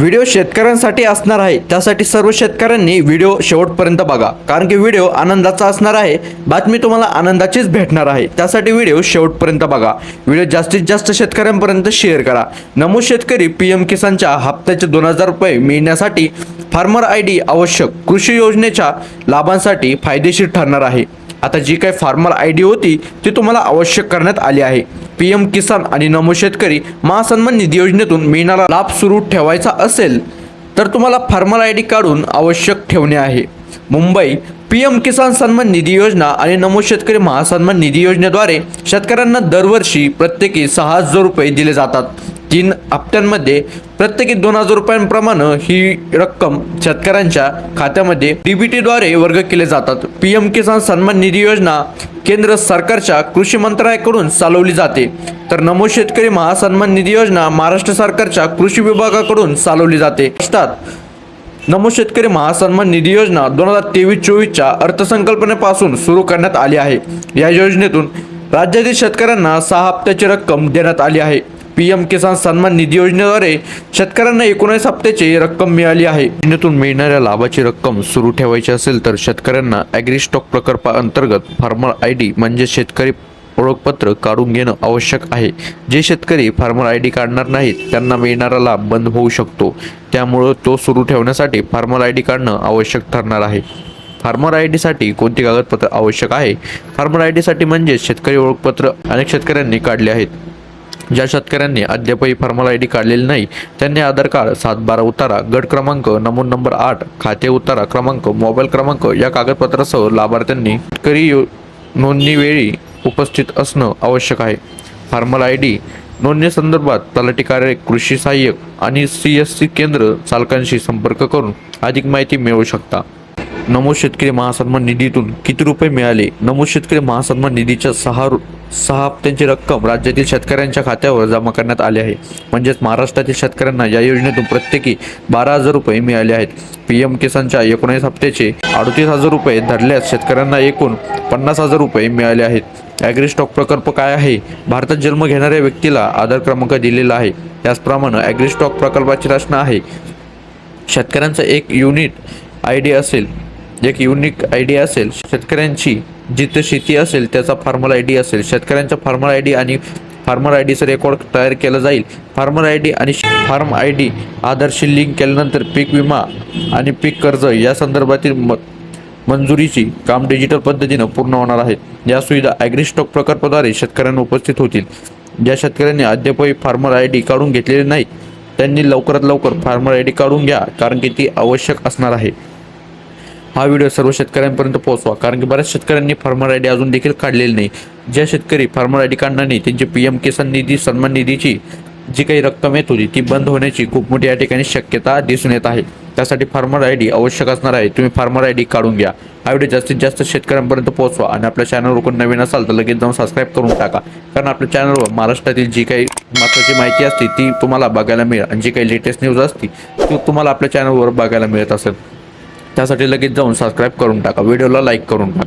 Video शेतकऱ्यांसाठी असणार आहे. त्यासाठी सर्व शेतकऱ्यांनी व्हिडिओ शेवटपर्यंत बघा. कारण की व्हिडिओ आनंदाचा असणार आहे. बातमी तुम्हाला आनंदाचीच भेटणार आहे. त्यासाठी व्हिडिओ शेवटपर्यंत बघा. व्हिडिओ जास्तीत जास्त शेतकऱ्यांपर्यंत शेअर करा. नमो शेतकरी पी एम किसानच्या हप्त्याचे दोन हजार रुपये मिळण्यासाठी फार्मर आय डी आवश्यक. कृषी योजनेच्या लाभांसाठी फायदेशीर ठरणार आहे. आता जी काही फार्मर आय डी होती ती तुम्हाला आवश्यक करण्यात आली आहे. पी एम किसान आणि नमो शेतकरी महासन्मान निधी योजनेतून मिळणारा लाभ सुरू ठेवायचा असेल तर तुम्हाला फार्मर आय डी काढून आवश्यक ठेवणे आहे. मुंबई पी एम किसान सन्मान निधी योजना आणि नमो शेतकरी महासन्मान निधी योजनेद्वारे शेतकऱ्यांना दरवर्षी प्रत्येकी सहा हजार रुपये दिले जातात. तीन हप्त्यांमध्ये प्रत्येकी दोन हजार रुपयांप्रमाणे ही रक्कम शेतकऱ्यांच्या खात्यामध्ये डीबीटीद्वारे वर्ग केले जातात. पी एम किसान सन्मान निधी योजना केंद्र सरकारच्या कृषी मंत्रालयाकडून चालवली जाते. तर नमो शेतकरी महासन्मान निधी योजना महाराष्ट्र सरकारच्या कृषी विभागाकडून चालवली जाते. असतात नमो शेतकरी महासन्मान निधी योजना दोन हजार तेवीस चोवीसच्या अर्थसंकल्पनेपासून सुरू करण्यात आली आहे. या योजनेतून राज्यातील शेतकऱ्यांना सहा हप्त्याची रक्कम देण्यात आली आहे. पी एम किसान सन्मान निधी योजनेद्वारे शेतकऱ्यांना एकोणीस हप्त्याची रक्कम मिळाली आहे. योजनेतून मिळणाऱ्या लाभाची रक्कम सुरू ठेवायची असेल तर शेतकऱ्यांना ॲग्रीस्टॉक प्रकल्पाअंतर्गत फार्मर आय डी म्हणजे शेतकरी ओळखपत्र काढून घेणं आवश्यक आहे. जे शेतकरी फार्मर आय डी काढणार नाहीत त्यांना मिळणारा लाभ बंद होऊ शकतो. त्यामुळं तो सुरू ठेवण्यासाठी फार्मर आय डी काढणं आवश्यक ठरणार आहे. फार्मर आय डीसाठी कोणती कागदपत्र आवश्यक आहे? फार्मर आय डीसाठी म्हणजे शेतकरी ओळखपत्र अनेक शेतकऱ्यांनी काढले आहेत. ज्या शेतकऱ्यांनी अद्यापही फॉर्मल आय डी काढलेली नाही त्यांनी आधार कार्ड सात बारा उतारा गट क्रमांक नमूद नंबर आठ खाते उतारा क्रमांक मोबाईल क्रमांक या कागदपत्रासह लाभार्थ्यांनी शेतकरी यो- नोंदणीवेळी उपस्थित असणं आवश्यक आहे. फॉर्मल आय डी नोंदणी संदर्भात तलाठी कार्य कृषी सहाय्यक आणि सी एस सी केंद्र चालकांशी संपर्क करून अधिक माहिती मिळवू शकता. नमो शेतकरी महासन्मान निधीतून किती रुपये मिळाले? नमो शेतकरी महासन्मान निधीच्या सहा सहा हप्त्यांची रक्कम राज्यातील शेतकऱ्यांच्या खात्यावर जमा करण्यात आली आहे. म्हणजेच महाराष्ट्रातील शेतकऱ्यांना या योजनेतून प्रत्येकी बारा हजार रुपये मिळाले आहेत. पी एम किसानच्या एकोणीस हप्त्याचे अडतीस हजार रुपये धरल्यास शेतकऱ्यांना एकूण पन्नास हजार रुपये मिळाले आहेत. ॲग्रीस्टॉक प्रकल्प काय आहे? भारतात जन्म घेणाऱ्या व्यक्तीला आधार क्रमांक दिलेला आहे. त्याचप्रमाणे ॲग्रीस्टॉक प्रकल्पाची रचना आहे. शेतकऱ्यांचा एक युनिट आय डी असेल एक युनिक आय डी असेल शेतकऱ्यांची जिथे शेती असेल त्याचा फार्मर आय डी असेल. शेतकऱ्यांचा फार्मर आय डी आणि फार्मर आय डीचं रेकॉर्ड तयार केलं जाईल. फार्मर आय डी आणि फार्म आय डी आधारशी लिंक केल्यानंतर पीक विमा आणि पीक कर्ज या संदर्भातील म मंजुरीची काम डिजिटल पद्धतीनं पूर्ण होणार आहे. या सुविधा ॲग्रीस्टॉक प्रकल्पाद्वारे शेतकऱ्यांना उपस्थित होतील. ज्या शेतकऱ्यांनी अद्यापही फार्मर आय डी काढून घेतलेले नाही त्यांनी लवकरात लवकर फार्मर आय डी काढून घ्या कारण की ती आवश्यक असणार आहे. हा व्हिडिओ सर्व शेतकऱ्यांपर्यंत पोहोचवा. कारण की बऱ्याच शेतकऱ्यांनी फार्मर आय डी अजून देखील काढलेली नाही. ज्या शेतकरी फार्मर आय डी काढणार नाही त्यांची पी एम किसान निधी सन्मान निधीची जी काही रक्कम येत होती ती बंद होण्याची खूप मोठी या ठिकाणी शक्यता दिसून येत आहे. त्यासाठी फार्मर आय डी आवश्यक असणार आहे. तुम्ही फार्मर आय डी काढून घ्या. हा व्हिडिओ जास्तीत जास्त शेतकऱ्यांपर्यंत पोहोचवा आणि आपल्या चॅनलवर कोण नवीन असाल तर लगेच जाऊन सबस्क्राईब करून टाका. कारण आपल्या चॅनलवर महाराष्ट्रातील जी काही महत्त्वाची माहिती असते ती तुम्हाला बघायला मिळेल. आणि जी काही लेटेस्ट न्यूज असते ती तुम्हाला आपल्या चॅनलवर बघायला मिळत असेल. त्यासाठी लगेच जाऊन सबस्क्राईब करून टाका. व्हिडिओला लाईक करून टाका.